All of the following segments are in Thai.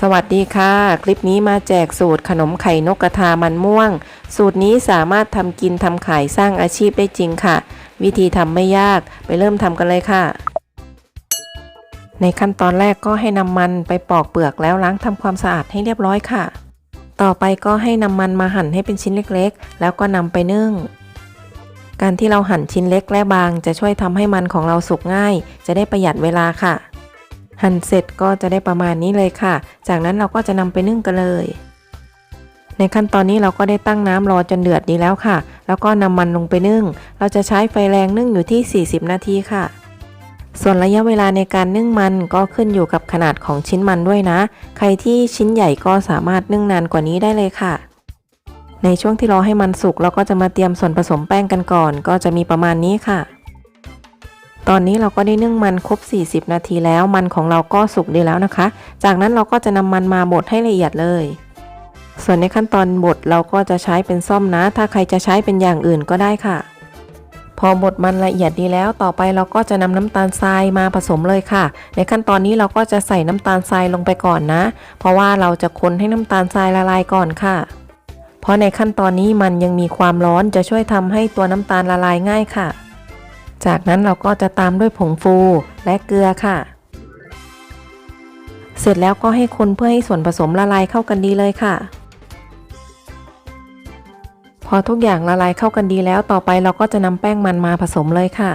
สวัสดีค่ะ คลิปนี้มาแจกสูตรขนมไข่นกกระทามันม่วง สูตรนี้สามารถทำกินทำขายสร้างอาชีพได้จริงค่ะ วิธีทำไม่ยากไปเริ่มทำกันเลยค่ะ ในขั้นตอนแรกก็ให้นำมันไปปอกเปลือกแล้วล้างทำความสะอาดให้เรียบร้อยค่ะ ต่อไปก็ให้นำมันมาหั่นให้เป็นชิ้นเล็กๆ แล้วก็นำไปนึ่ง การที่เราหั่นชิ้นเล็กและบาง จะช่วยทำให้มันของเราสุกง่าย จะได้ประหยัดเวลาค่ะ หั่นเสร็จก็จะได้ประมาณนี้เลยค่ะ จากนั้นเราก็จะนำไปนึ่งกันเลย ในขั้นตอนนี้เราก็ได้ตั้งน้ำรอจนเดือดดีแล้วค่ะ แล้วก็นำมันลงไปนึ่ง เราจะใช้ไฟแรงนึ่งอยู่ที่ 40 นาทีค่ะส่วนระยะเวลาในการนึ่งมันก็ขึ้นอยู่กับขนาดของชิ้นมันด้วยนะ ใครที่ชิ้นใหญ่ก็สามารถนึ่งนานกว่านี้ได้เลยค่ะ ในช่วงที่รอให้มันสุกเราก็จะมาเตรียมส่วนผสมแป้งกันก่อน ก็จะมีประมาณนี้ค่ะ ตอนนี้เราก็ได้นึ่งมันครบ 40 นาทีแล้ว มันของเราก็สุกดีแล้วนะคะ จากนั้นเราก็จะนำมันมาบดให้ละเอียดเลย ส่วนในขั้นตอนบดเราก็จะใช้เป็นซ่อมนะ ถ้าใครจะใช้เป็นอย่างอื่นก็ได้ค่ะ พอบดมันละเอียดดีแล้ว ต่อไปเราก็จะนำน้ำตาลทรายมาผสมเลยค่ะ ในขั้นตอนนี้เราก็จะใส่น้ำตาลทรายลงไปก่อนนะ เพราะว่าเราจะคนให้น้ำตาลทรายละลายก่อนค่ะ เพราะในขั้นตอนนี้มันยังมีความร้อนจะช่วยทำให้ตัวน้ำตาลละลายง่ายค่ะ จากนั้นเราก็จะตามด้วยผงฟูและเกลือค่ะ เสร็จแล้วก็ให้คนเพื่อให้ส่วนผสมละลายเข้ากันดีเลยค่ะ พอทุกอย่างละลายเข้ากันดีแล้วต่อไปเราก็จะนำแป้งมันมาผสมเลยค่ะ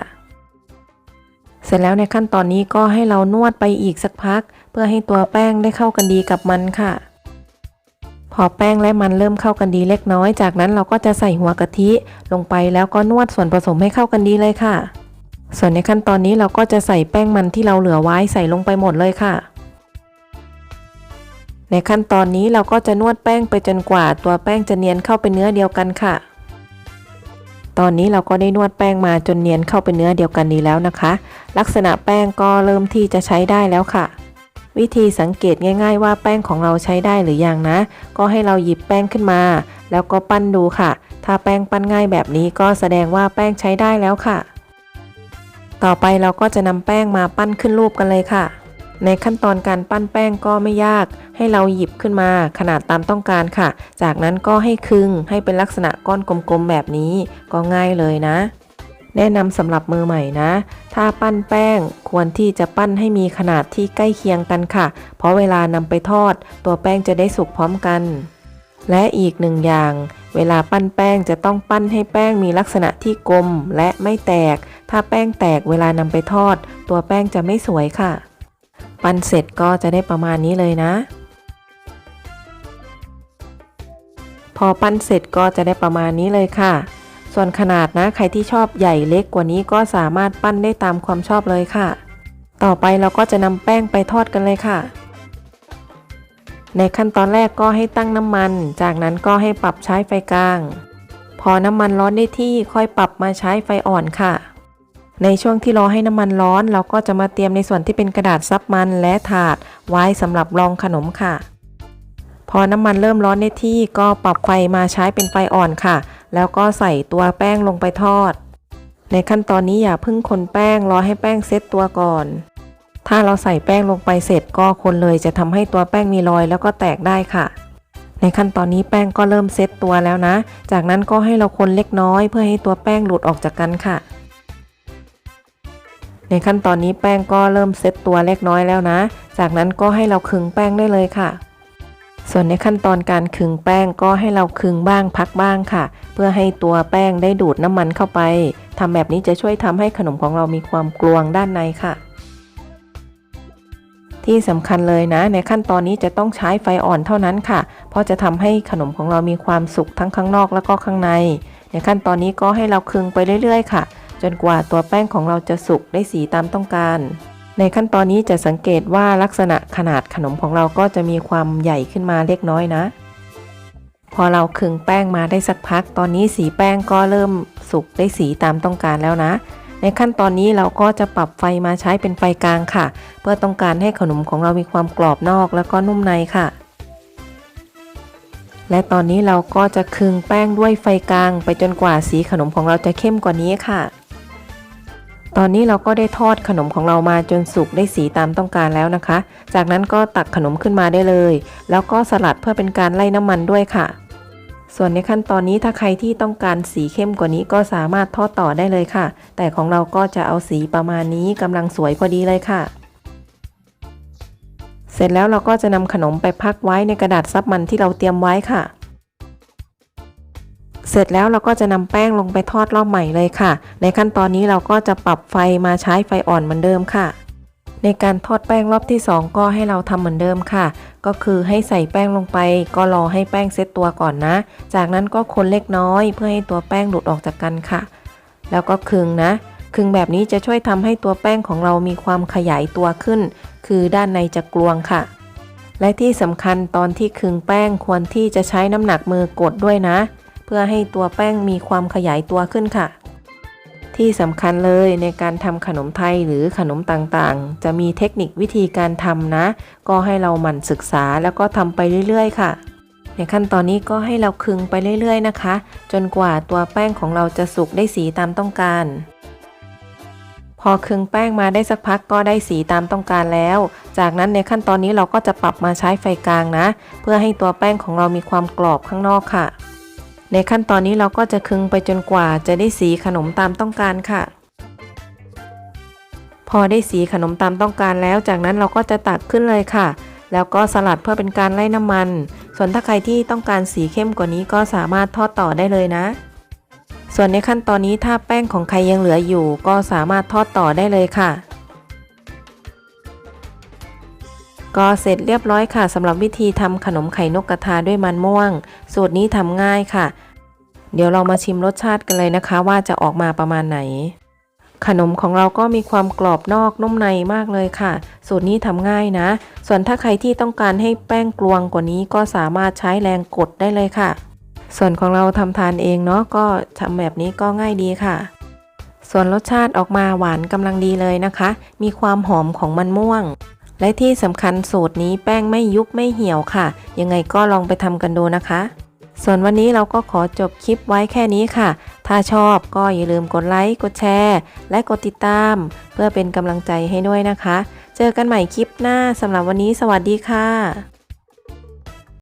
เสร็จแล้วในขั้นตอนนี้ก็ให้เรานวดไปอีกสักพัก เพื่อให้ตัวแป้งได้เข้ากันดีกับมันค่ะพอแป้งและมันเริ่มเข้ากันดีเล็กน้อย จากนั้นเราก็จะใส่หัวกะทิลงไปแล้วก็นวดส่วนผสมให้เข้ากันดีเลยค่ะ ส่วนในขั้นตอนนี้เราก็จะใส่แป้งมันที่เราเหลือไว้ใส่ลงไปหมดเลยค่ะ ในขั้นตอนนี้เราก็จะนวดแป้งไปจนกว่า ตัวแป้งจะเนียนเข้าเป็นเนื้อเดียวกันค่ะ ตอนนี้เราก็ได้นวดแป้งมาจนเนียนเข้าเป็นเนื้อเดียวกันดีแล้วนะคะ ลักษณะแป้งก็เริ่มที่จะใช้ได้แล้วค่ะ วิธีสังเกตง่าย ๆ ว่าแป้งของเราใช้ได้หรือยังนะ ก็ให้เราหยิบแป้งขึ้นมา แล้วก็ปั้นดูค่ะ ถ้าแป้งปั้นง่ายแบบนี้ก็แสดงว่าแป้งใช้ได้แล้วค่ะ ต่อไปเราก็จะนำแป้งมาปั้นขึ้นรูปกันเลยค่ะ ในขั้นตอนการปั้นแป้งก็ไม่ยาก ให้เราหยิบขึ้นมาขนาดตามต้องการค่ะ จากนั้นก็ให้คึงให้เป็นลักษณะก้อนกลมๆแบบนี้ก็ง่ายเลยนะ แนะนำสำหรับมือใหม่นะ ถ้าปั้นแป้งควรที่จะปั้นให้มีขนาดที่ใกล้เคียงกันค่ะ เพราะเวลานำไปทอด ตัวแป้งจะได้สุกพร้อมกัน และอีกหนึ่งอย่างเวลาปั้นแป้งจะต้องปั้นให้แป้งมีลักษณะที่กลมและไม่แตก ถ้าแป้งแตกเวลานำไปทอด ตัวแป้งจะไม่สวยค่ะ ปั้นเสร็จก็จะได้ประมาณนี้เลยนะ พอปั้นเสร็จก็จะได้ประมาณนี้เลยค่ะ ส่วนขนาดนะใครที่ชอบใหญ่เล็กกว่านี้ก็สามารถปั้นได้ตามความชอบเลยค่ะ ต่อไปเราก็จะนำแป้งไปทอดกันเลยค่ะ ในขั้นตอนแรกก็ให้ตั้งน้ำมัน จากนั้นก็ให้ปรับใช้ไฟกลาง พอน้ำมันร้อนได้ที่ค่อยปรับมาใช้ไฟอ่อนค่ะ ในช่วงที่รอให้น้ำมันร้อน เราก็จะมาเตรียมในส่วนที่เป็นกระดาษซับมันและถาดไว้สำหรับรองขนมค่ะ พอน้ำมันเริ่มร้อนได้ที่ก็ปรับไฟมาใช้เป็นไฟอ่อนค่ะ แล้วก็ใส่ตัวแป้งลงไปทอด ในขั้นตอนนี้อย่าเพิ่งคนแป้งรอให้แป้งเซตตัวก่อน ถ้าเราใส่แป้งลงไปเสร็จก็คนเลยจะทำให้ตัวแป้งมีรอยแล้วก็แตกได้ค่ะในขั้นตอนนี้แป้งก็เริ่มเซตตัวแล้วนะ จากนั้นก็ให้เราคนเล็กน้อยเพื่อให้ตัวแป้งหลุดออกจากกันค่ะ ในขั้นตอนนี้แป้งก็เริ่มเซตตัวเล็กน้อยแล้วนะ จากนั้นก็ให้เราคึงแป้งได้เลยค่ะ ส่วนในขั้นตอนการคึงแป้งก็ให้เราคึงบ้างพักบ้างค่ะ เพื่อให้ตัวแป้งได้ดูดน้ำมันเข้าไปทำแบบนี้จะช่วยทำให้ขนมของเรามีความกลวงด้านในค่ะ ที่สำคัญเลยนะ ในขั้นตอนนี้จะต้องใช้ไฟอ่อนเท่านั้นค่ะ เพราะจะทำให้ขนมของเรามีความสุกทั้งข้างนอกแล้วก็ข้างใน ในขั้นตอนนี้ก็ให้เราคึงไปเรื่อย ๆ ค่ะ จนกว่าตัวแป้งของเราจะสุกได้สีตามต้องการ ในขั้นตอนนี้จะสังเกตว่าลักษณะขนาดขนมของเราก็จะมีความใหญ่ขึ้นมาเล็กน้อยนะ พอเราคึงแป้งมาได้สักพัก ตอนนี้สีแป้งก็เริ่มสุกได้สีตามต้องการแล้วนะ ในขั้นตอนนี้เราก็จะปรับไฟมาใช้เป็นไฟกลางค่ะ เพื่อต้องการให้ขนมของเรามีความกรอบนอกแล้วก็นุ่มในค่ะและตอนนี้เราก็จะคึงแป้งด้วยไฟกลางไปจนกว่าสีขนมของเราจะเข้มกว่านี้ค่ะ ตอนนี้เราก็ได้ทอดขนมของเรามาจนสุกได้สีตามต้องการแล้วนะคะ จากนั้นก็ตักขนมขึ้นมาได้เลย แล้วก็สลัดเพื่อเป็นการไล่น้ำมันด้วยค่ะ ส่วนในขั้นตอนนี้ถ้าใครที่ต้องการสีเข้มกว่านี้ก็สามารถทอดต่อได้เลยค่ะ แต่ของเราก็จะเอาสีประมาณนี้กำลังสวยพอดีเลยค่ะ เสร็จแล้วเราก็จะนำขนมไปพักไว้ในกระดาษซับมันที่เราเตรียมไว้ค่ะ เสร็จแล้วเราก็จะนำแป้งลงไปทอดรอบใหม่เลยค่ะ ในขั้นตอนนี้เราก็จะปรับไฟมาใช้ไฟอ่อนเหมือนเดิมค่ะ ในการทอดแป้งรอบที่ 2 ก็ให้เราทำเหมือนเดิมค่ะ ก็คือให้ใส่แป้งลงไป ก็รอให้แป้งเซตตัวก่อนนะ จากนั้นก็คนเล็กน้อย เพื่อให้ตัวแป้งหลุดออกจากกันค่ะ แล้วก็คึงนะคึงแบบนี้จะช่วยทำให้ตัวแป้งของเรามีความขยายตัวขึ้น คือด้านในจะกลวงค่ะ และที่สำคัญตอนที่คึงแป้งควรที่จะใช้น้ำหนักมือกดด้วยนะ เพื่อให้ตัวแป้งมีความขยายตัวขึ้นค่ะ ที่สำคัญเลยในการทำขนมไทยหรือขนมต่างๆ จะมีเทคนิควิธีการทำนะ ก็ให้เราหมั่นศึกษาแล้วก็ทำไปเรื่อยๆ ค่ะ ในขั้นตอนนี้ก็ให้เราคึงไปเรื่อยๆนะคะ จนกว่าตัวแป้งของเราจะสุกได้สีตามต้องการพอคึงแป้งมาได้สักพักก็ได้สีตามต้องการแล้ว จากนั้นในขั้นตอนนี้เราก็จะปรับมาใช้ไฟกลางนะ เพื่อให้ตัวแป้งของเรามีความกรอบข้างนอกค่ะ ในขั้นตอนนี้เราก็จะคึงไปจนกว่าจะได้สีขนมตามต้องการค่ะ พอได้สีขนมตามต้องการแล้ว จากนั้นเราก็จะตักขึ้นเลยค่ะ แล้วก็สลัดเพื่อเป็นการไล่น้ำมัน ส่วนถ้าใครที่ต้องการสีเข้มกว่านี้ก็สามารถทอดต่อได้เลยนะ ส่วนในขั้นตอนนี้ถ้าแป้งของใครยังเหลืออยู่ ก็สามารถทอดต่อได้เลยค่ะ ก็เสร็จเรียบร้อยค่ะสำหรับวิธีทำขนมไข่นกกระทาด้วยมันม่วง สูตรนี้ทำง่ายค่ะ เดี๋ยวเรามาชิมรสชาติกันเลยนะคะ ว่าจะออกมาประมาณไหน ขนมของเราก็มีความกรอบนอกนุ่มในมากเลยค่ะ สูตรนี้ทำง่ายนะ ส่วนถ้าใครที่ต้องการให้แป้งกลวงกว่านี้ก็สามารถใช้แรงกดได้เลยค่ะ ส่วนของเราทำทานเองเนาะก็ทำแบบนี้ก็ง่ายดีค่ะส่วนรสชาติออกมาหวานกำลังดีเลยนะคะ มีความหอมของมันม่วง และที่สำคัญสูตรนี้แป้งไม่ยุบไม่เหี่ยวค่ะ ยังไงก็ลองไปทำกันดูนะคะ ส่วนวันนี้เราก็ขอจบคลิปไว้แค่นี้ค่ะ ถ้าชอบก็อย่าลืมกดไลค์ กดแชร์ และกดติดตาม เพื่อเป็นกำลังใจให้ด้วยนะคะ เจอกันใหม่คลิปหน้าสำหรับวันนี้สวัสดีค่ะ